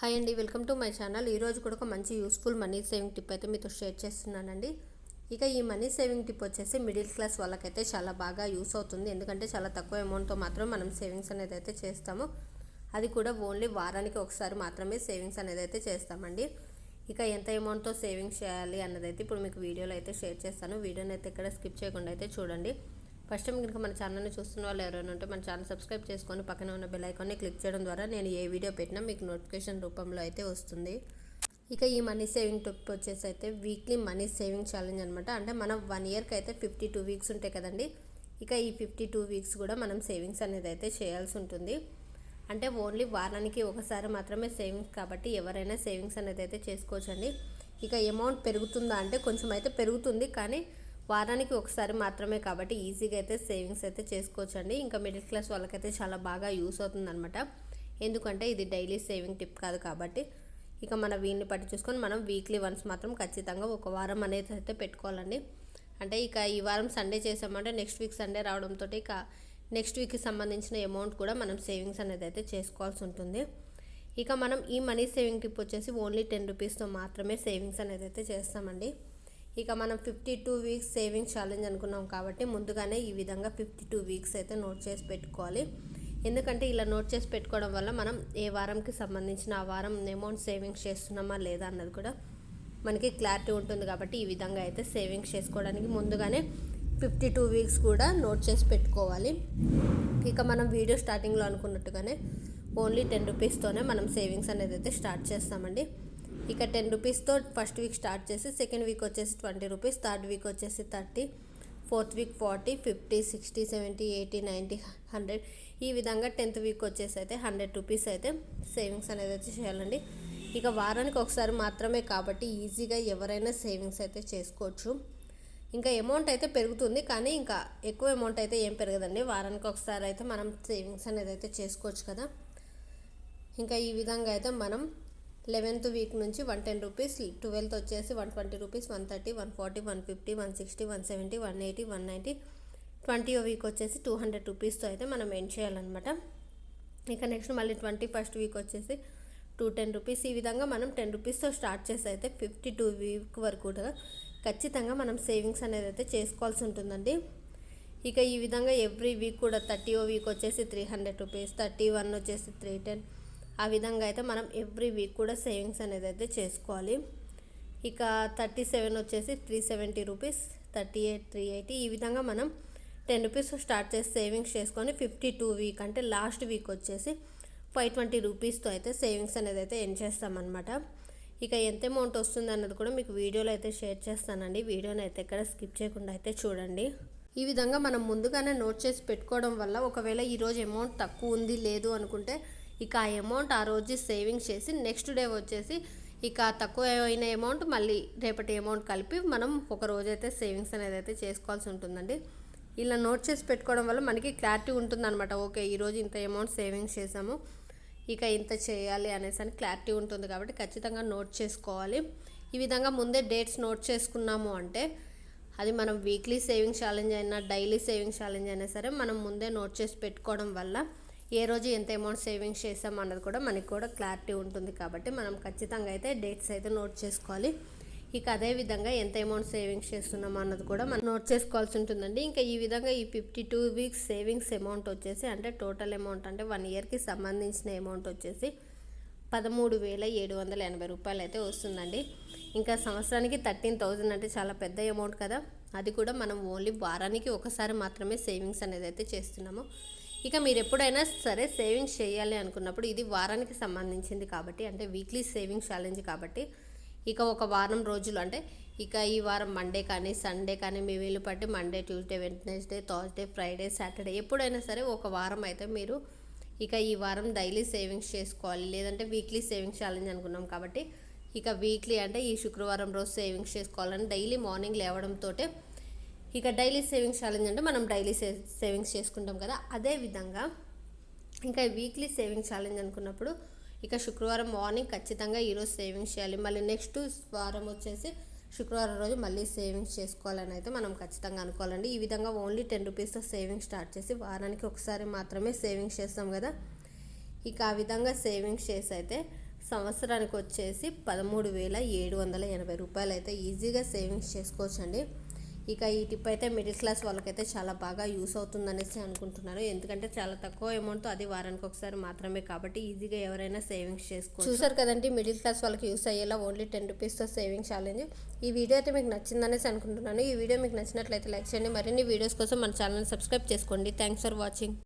Hi అండి welcome to my channel. ఈరోజు కూడా ఒక మంచి యూస్ఫుల్ మనీ సేవింగ్ టిప్ అయితే మీతో షేర్ చేస్తున్నానండి. ఇక ఈ మనీ సేవింగ్ టిప్ వచ్చేసి మిడిల్ క్లాస్ వాళ్ళకైతే చాలా బాగా యూస్ అవుతుంది. ఎందుకంటే చాలా తక్కువ అమౌంట్తో మాత్రం మనం సేవింగ్స్ అనేది అయితే చేస్తాము. అది కూడా ఓన్లీ వారానికి ఒకసారి మాత్రమే సేవింగ్స్ అనేది అయితే చేస్తామండి. ఇక ఎంత అమౌంట్తో సేవింగ్స్ చేయాలి అన్నదైతే ఇప్పుడు మీకు వీడియోలో అయితే షేర్ చేస్తాను. వీడియోని అయితే ఇక్కడ స్కిప్ చేయకుండా అయితే చూడండి. ఫస్ట్ టైం కనుక మన ఛానల్ని చూస్తున్న వాళ్ళు ఎవరైనా ఉంటే మన ఛానల్ సబ్స్క్రైబ్ చేసుకొని పక్కన ఉన్న బెల్ ఐకాన్ని క్లిక్ చేయడం ద్వారా నేను ఏ వీడియో పెట్టినా మీకు నోటిఫికేషన్ రూపంలో అయితే వస్తుంది. ఇక ఈ మనీ సేవింగ్ టిప్ వచ్చేసి అయితే వీక్లీ మనీ సేవింగ్ ఛాలెంజ్ అనమాట అంటే మనం వన్ ఇయర్కి అయితే ఫిఫ్టీ టూ వీక్స్ ఉంటాయి కదండి. ఇక ఈ ఫిఫ్టీ టూ వీక్స్ కూడా మనం సేవింగ్స్ అనేది అయితే చేయాల్సి ఉంటుంది. అంటే ఓన్లీ వారానికి ఒకసారి మాత్రమే సేవింగ్స్ కాబట్టి ఎవరైనా సేవింగ్స్ అనేది అయితే చేసుకోవచ్చండి. ఇక అమౌంట్ పెరుగుతుందా అంటే కొంచెం అయితే పెరుగుతుంది. కానీ వారానికి ఒకసారి మాత్రమే కాబట్టి ఈజీగా అయితే సేవింగ్స్ అయితే చేసుకోవచ్చండి. ఇంకా మిడిల్ క్లాస్ వాళ్ళకైతే చాలా బాగా యూస్ అవుతుందన్నమాట. ఎందుకంటే ఇది డైలీ సేవింగ్ టిప్ కాదు కాబట్టి. ఇక మన వీన్ని పట్టి చూసుకొని మనం వీక్లీ వన్స్ మాత్రం ఖచ్చితంగా ఒక వారం అనేది అయితే పెట్టుకోవాలండి. అంటే ఇక ఈ వారం సండే చేసామంటే నెక్స్ట్ వీక్ సండే రావడంతో ఇక నెక్స్ట్ వీక్కి సంబంధించిన అమౌంట్ కూడా మనం సేవింగ్స్ అనేది అయితే చేసుకోవాల్సి ఉంటుంది. ఇక మనం ఈ మనీ సేవింగ్ టిప్ వచ్చేసి ఓన్లీ టెన్ రూపీస్తో మాత్రమే సేవింగ్స్ అనేది అయితే చేస్తామండి. ఇక మనం fifty two weeks saving challenge అనుకున్నాం కాబట్టి ముందుగానే ఈ విధంగా ఫిఫ్టీ టూ వీక్స్ అయితే నోట్ చేసి పెట్టుకోవాలి. ఎందుకంటే ఇలా నోట్ చేసి పెట్టుకోవడం వల్ల మనం ఏ వారంకి సంబంధించిన ఆ వారం అమౌంట్ సేవింగ్స్ చేస్తున్నామా లేదా అన్నది కూడా మనకి క్లారిటీ ఉంటుంది కాబట్టి ఈ విధంగా అయితే సేవింగ్స్ చేసుకోవడానికి ముందుగానే ఫిఫ్టీ టూ వీక్స్ కూడా నోట్ చేసి పెట్టుకోవాలి. ఇక మనం వీడియో స్టార్టింగ్లో అనుకున్నట్టుగానే ఓన్లీ టెన్ రూపీస్తోనే మనం సేవింగ్స్ అనేది అయితే స్టార్ట్ చేస్తామండి. ఇక టెన్ రూపీస్తో ఫస్ట్ వీక్ స్టార్ట్ చేసి సెకండ్ వీక్ వచ్చేసి ట్వంటీ రూపీస్ థర్డ్ వీక్ వచ్చేసి thirty fourth week forty fifty sixty seventy eighty ninety hundred. ఈ విధంగా టెన్త్ వీక్ వచ్చేసి అయితే హండ్రెడ్ రూపీస్ అయితే సేవింగ్స్ అనేది అయితే చేయాలండి. ఇక వారానికి ఒకసారి మాత్రమే కాబట్టి ఈజీగా ఎవరైనా సేవింగ్స్ అయితే చేసుకోవచ్చు. ఇంకా అమౌంట్ అయితే పెరుగుతుంది కానీ ఇంకా ఎక్కువ అమౌంట్ అయితే ఏం పెరగదండి. వారానికి ఒకసారి అయితే మనం సేవింగ్స్ అనేది అయితే చేసుకోవచ్చు కదా. ఇంకా ఈ విధంగా అయితే మనం లెవెన్త్ వీక్ నుంచి వన్ టెన్ రూపీస్ ట్వెల్త్ వచ్చేసి one twenty rupees one thirty one forty one fifty one sixty one seventy one eighty one ninety. Twenty week వచ్చేసి టూ హండ్రెడ్ రూపీస్తో అయితే మనం ఎండ్ చేయాలన్నమాట. ఇక నెక్స్ట్ మళ్ళీ ట్వంటీ ఫస్ట్ వీక్ వచ్చేసి టూ టెన్ రూపీస్. ఈ విధంగా మనం టెన్ రూపీస్తో స్టార్ట్ చేసి అయితే ఫిఫ్టీ టూ వీక్ వరకు కూడా ఖచ్చితంగా మనం సేవింగ్స్ అనేది అయితే చేసుకోవాల్సి ఉంటుందండి. ఇక ఈ విధంగా ఎవ్రీ వీక్ కూడా థర్టీ ఓ వీక్ వచ్చేసి three hundred rupees thirty one వచ్చేసి త్రీ టెన్ ఆ విధంగా అయితే మనం ఎవ్రీ వీక్ కూడా సేవింగ్స్ అనేది అయితే చేసుకోవాలి. ఇక థర్టీ సెవెన్ వచ్చేసి three seventy rupees thirty eight three eighty ఈ విధంగా మనం టెన్ రూపీస్ స్టార్ట్ చేసి సేవింగ్స్ చేసుకొని ఫిఫ్టీ టూ వీక్ అంటే లాస్ట్ వీక్ వచ్చేసి ఫైవ్ ట్వంటీ రూపీస్తో అయితే సేవింగ్స్ అనేది అయితే ఎండ్ చేస్తామన్నమాట. ఇక ఎంత అమౌంట్ వస్తుంది అన్నది కూడా మీకు వీడియోలో అయితే షేర్ చేస్తానండి. వీడియోని అయితే ఎక్కడ స్కిప్ చేయకుండా అయితే చూడండి. ఈ విధంగా మనం ముందుగానే నోట్ చేసి పెట్టుకోవడం వల్ల ఒకవేళ ఈరోజు అమౌంట్ తక్కువ ఉంది లేదు అనుకుంటే ఇక ఆ అమౌంట్ ఆ రోజు సేవింగ్స్ చేసి నెక్స్ట్ డే వచ్చేసి ఇక తక్కువ అయిన అమౌంట్ మళ్ళీ రేపటి అమౌంట్ కలిపి మనం ఒక రోజైతే సేవింగ్స్ అనేది అయితే చేసుకోవాల్సి ఉంటుందండి. ఇలా నోట్ చేసి పెట్టుకోవడం వల్ల మనకి క్లారిటీ ఉంటుందన్నమాట. ఓకే ఈరోజు ఇంత అమౌంట్ సేవింగ్స్ చేసాము ఇక ఇంత చేయాలి అనేసి అని క్లారిటీ ఉంటుంది కాబట్టి ఖచ్చితంగా నోట్ చేసుకోవాలి. ఈ విధంగా ముందే డేట్స్ నోట్ చేసుకున్నాము అంటే అది మనం వీక్లీ సేవింగ్ ఛాలెంజ్ అయినా డైలీ సేవింగ్ ఛాలెంజ్ అయినా సరే మనం ముందే నోట్ చేసి పెట్టుకోవడం వల్ల ఏ రోజు ఎంత అమౌంట్ సేవింగ్స్ చేసాం అన్నది కూడా మనకి కూడా క్లారిటీ ఉంటుంది కాబట్టి మనం ఖచ్చితంగా అయితే డేట్స్ అయితే నోట్ చేసుకోవాలి. ఇక అదే విధంగా ఎంత అమౌంట్ సేవింగ్స్ చేస్తున్నాం అన్నది కూడా మనం నోట్ చేసుకోవాల్సి ఉంటుందండి. ఇంకా ఈ విధంగా ఈ fifty two weeks savings amount వచ్చేసి అంటే టోటల్ అమౌంట్ అంటే వన్ ఇయర్కి సంబంధించిన అమౌంట్ వచ్చేసి పదమూడు వేల ఏడు వందల ఎనభై రూపాయలు అయితే వస్తుందండి. ఇంకా సంవత్సరానికి థర్టీన్ థౌజండ్ అంటే చాలా పెద్ద అమౌంట్ కదా. అది కూడా మనం ఓన్లీ వారానికి ఒకసారి మాత్రమే సేవింగ్స్ అనేది అయితే చేస్తున్నాము. ఇక మీరు ఎప్పుడైనా సరే సేవింగ్స్ చేయాలి అనుకున్నప్పుడు ఇది వారానికి సంబంధించింది కాబట్టి అంటే వీక్లీ సేవింగ్ ఛాలెంజ్ కాబట్టి ఇక ఒక వారం రోజులు అంటే ఇక ఈ వారం మండే కానీ సండే కానీ మీ వీలు పట్టి Monday Tuesday Wednesday Thursday Friday Saturday ఎప్పుడైనా సరే ఒక వారం అయితే మీరు ఇక ఈ వారం డైలీ సేవింగ్స్ చేసుకోవాలి. లేదంటే వీక్లీ సేవింగ్స్ ఛాలెంజ్ అనుకున్నాం కాబట్టి ఇక వీక్లీ అంటే ఈ శుక్రవారం రోజు సేవింగ్స్ చేసుకోవాలని డైలీ మార్నింగ్ లేవడంతో ఇక డైలీ సేవింగ్స్ ఛాలెంజ్ అంటే మనం డైలీ సే సేవింగ్స్ చేసుకుంటాం కదా. అదే విధంగా ఇంకా వీక్లీ సేవింగ్స్ ఛాలెంజ్ అనుకున్నప్పుడు ఇక శుక్రవారం మార్నింగ్ ఖచ్చితంగా ఈరోజు సేవింగ్స్ చేయాలి. మళ్ళీ నెక్స్ట్ వారం వచ్చేసి శుక్రవారం రోజు మళ్ళీ సేవింగ్స్ చేసుకోవాలని అయితే మనం ఖచ్చితంగా అనుకోవాలండి. ఈ విధంగా ఓన్లీ టెన్ రూపీస్తో సేవింగ్స్ స్టార్ట్ చేసి వారానికి ఒకసారి మాత్రమే సేవింగ్స్ చేస్తాం కదా. ఇక ఆ విధంగా సేవింగ్స్ చేసి అయితే సంవత్సరానికి వచ్చేసి పదమూడు వేల ఏడు వందల ఎనభై రూపాయలు అయితే ఈజీగా సేవింగ్స్ చేసుకోవచ్చండి. ఇక ఈ టిప్ అయితే మిడిల్ క్లాస్ వాళ్ళకైతే చాలా బాగా యూస్ అవుతుందనేసి అనుకుంటున్నాను ఎందుకంటే చాలా తక్కువ అమౌంట్ అది వారానికి ఒకసారి మాత్రమే కాబట్టి ఈజీగా ఎవరైనా సేవింగ్స్ చేసుకోవచ్చు. చూసారు కదండి మిడిల్ క్లాస్ వాళ్ళకి యూస్ అయ్యేలా ఓన్లీ టెన్ రూపీస్తో సేవింగ్ ఛాలెంజ్ ఈ వీడియో అయితే మీకు నచ్చిందనేసి అనుకుంటున్నాను. ఈ వీడియో మీకు నచ్చినట్లయితే లైక్ చేయండి. మరిన్ని వీడియోస్ కోసం మన ఛానల్ సబ్స్క్రైబ్ చేసుకోండి. Thanks for watching